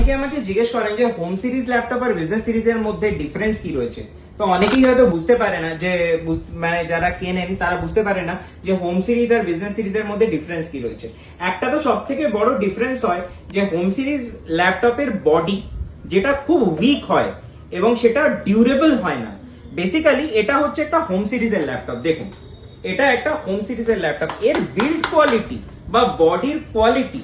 অনেকে আমাকে জিজ্ঞেস করেন যে হোম সিরিজ ল্যাপটপ আর বিজনেস সিরিজের মধ্যে ডিফারেন্স কি রয়েছে? তো অনেকেই হয়তো বুঝতে পারে না যে মানে যারা কেনেন তারা বুঝতে পারে না যে হোম সিরিজ আর বিজনেস সিরিজের মধ্যে ডিফারেন্স কি রয়েছে। একটা তো সব থেকে বড় ডিফারেন্স হয় যে হোম সিরিজ ল্যাপটপের বডি যেটা খুব উইক হয় এবং সেটা ডিউরেবল হয় না। বেসিক্যালি এটা হচ্ছে একটা হোম সিরিজের ল্যাপটপ দেখুন, এটা একটা হোম সিরিজের ল্যাপটপ এর বিল্ড কোয়ালিটি বা বডির কোয়ালিটি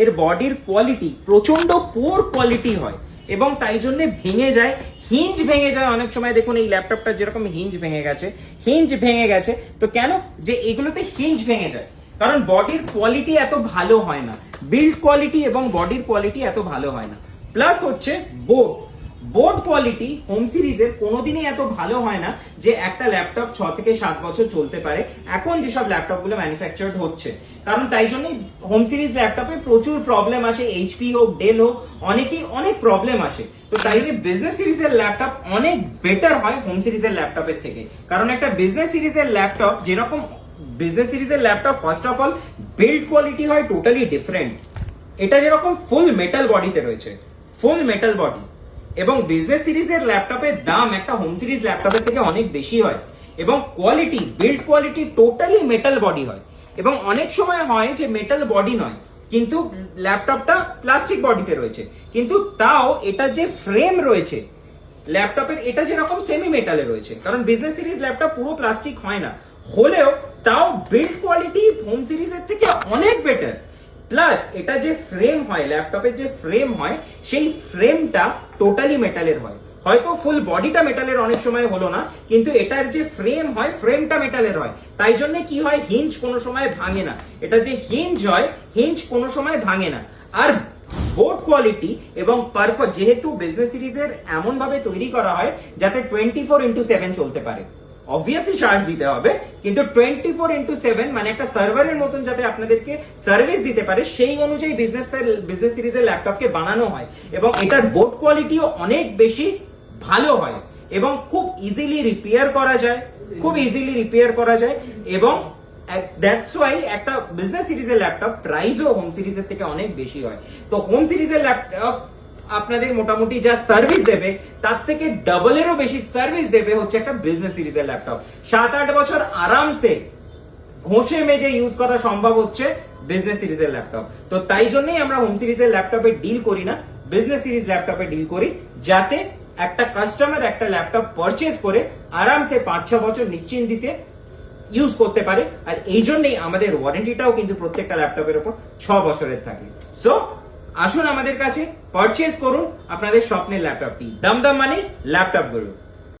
এর বডির কোয়ালিটি প্রচণ্ড পোর কোয়ালিটি হয় এবং তাই জন্য ভেঙে যায় হিঞ্জ ভেঙে যায়। অনেক সময় দেখুন এই ল্যাপটপটা যেরকম হিঞ্জ ভেঙে গেছে হিঞ্জ ভেঙে গেছে। তো কেন? যে এগুলোতে হিঞ্জ ভেঙে যায়। কারণ বডির কোয়ালিটি এত ভালো হয় না। বিল্ড কোয়ালিটি এবং বডির কোয়ালিটি এত ভালো হয় না। প্লাস হচ্ছে বোর্ড বোর্ড কোয়ালিটি হোম সিরিজের কোনোদিনই এত ভালো হয় না যে একটা ল্যাপটপ ছ থেকে সাত বছর চলতে পারে। এখন যেসব ল্যাপটপগুলো ম্যানুফ্যাকচার্ড হচ্ছে। কারণ তাই জন্যই হোম সিরিজ ল্যাপটপে প্রচুর প্রবলেম আসে এইচপি হোক ডেল হোক, অনেকেই অনেক প্রবলেম আসে। তো তাই যে বিজনেস সিরিজের ল্যাপটপ অনেক বেটার হয় হোম সিরিজের ল্যাপটপের থেকে। কারণ একটা বিজনেস সিরিজের ল্যাপটপ যেরকম বিজনেস সিরিজের laptop first of all build quality হয় টোটালি ডিফারেন্ট এটা যেরকম ফুল মেটাল বডিতে রয়েছে। ফুল মেটাল বডি এবং বিজনেস সিরিজের ল্যাপটপের দাম একটা হোম সিরিজ ল্যাপটপের থেকে অনেক বেশি হয় এবং quality build quality totally metal body হয়। এবং অনেক সময় হয় যে মেটাল বডি নয়, কিন্তু ল্যাপটপটা প্লাস্টিক বডিতে রয়েছে। কিন্তু তাও এটা যে ফ্রেম রয়েছে ল্যাপটপের এটা যেরকম সেমি মেটালে রয়েছে। কারণ বিজনেস সিরিজ ল্যাপটপ পুরো প্লাস্টিক হয় না। হলেও তাও বিল্ড কোয়ালিটি হোম সিরিজের থেকে অনেক বেটার প্লাস এটা যে ফ্রেম হয় ল্যাপটপের যে ফ্রেম হয়, সেই ফ্রেমটা টোটালি মেটালের হয়। হয়তো ফুল বডিটা মেটালের অনেক সময় হলো না, কিন্তু এটার যে ফ্রেম হয় ফ্রেমটা মেটালের হয়। তাই জন্য কি হয় হিঞ্জ কোনো সময় ভাঙে না। এটা যে হিঞ্জ হয় হিঞ্জ কোনো সময় ভাঙে না। আর বোর্ড কোয়ালিটি এবং পারফ যেহেতু বিজনেস সিরিজের এমন ভাবে তৈরি করা হয়, যাতে টোয়েন্টি ফোর ইন্টু সেভেন চলতে পারে। অবভিয়াসলি চার্জ দিতে হবে, কিন্তু টোয়েন্টি ফোর ইন্টু সেভেন মানে একটা সার্ভারের মতন যাতে আপনাদেরকে সার্ভিস দিতে পারে, সেই অনুযায়ী বিজনেস বিজনেস সিরিজের ল্যাপটপকে বানানো হয়। এবং এটার বোর্ড কোয়ালিটিও অনেক বেশি ভালো হয় এবং খুব ইজিলি রিপেয়ার করা যায়, খুব ইজিলি রিপেয়ার করা যায় এবং দ্যাটস ওয়াই একটা বিজনেস সিরিজের ল্যাপটপ প্রাইসও হোম সিরিজের থেকে অনেক বেশি হয়। তো হোম সিরিজের ল্যাপটপ আপনাদের মোটামুটি যা সার্ভিস দেবে, তার থেকে ডাবলেরও বেশি সার্ভিস দেবে হচ্ছে একটা বিজনেস সিরিজের ল্যাপটপ সাত আট বছর আরামসে ঘষে মেজে ইউজ করা সম্ভব হচ্ছে বিজনেস সিরিজের ল্যাপটপ তো তাই জন্যই আমরা হোম সিরিজের ল্যাপটপে ডিল করি না বিজনেস সিরিজ ল্যাপটপে ডিল করি, যাতে একটা কাস্টমার একটা ল্যাপটপ পারচেজ করে আরামসে পাঁচ ছ বছর নিশ্চিন্তিতে ইউজ করতে পারে। আর এই জন্যই আমাদের ওয়ারেন্টিটাও কিন্তু প্রত্যেকটা ল্যাপটপের উপর ছ বছরের থাকে। সো আসুন আমাদের কাছে পারচেজ করুন আপনাদের স্বপ্নের ল্যাপটপটি দাম দাম মানে ল্যাপটপগুলো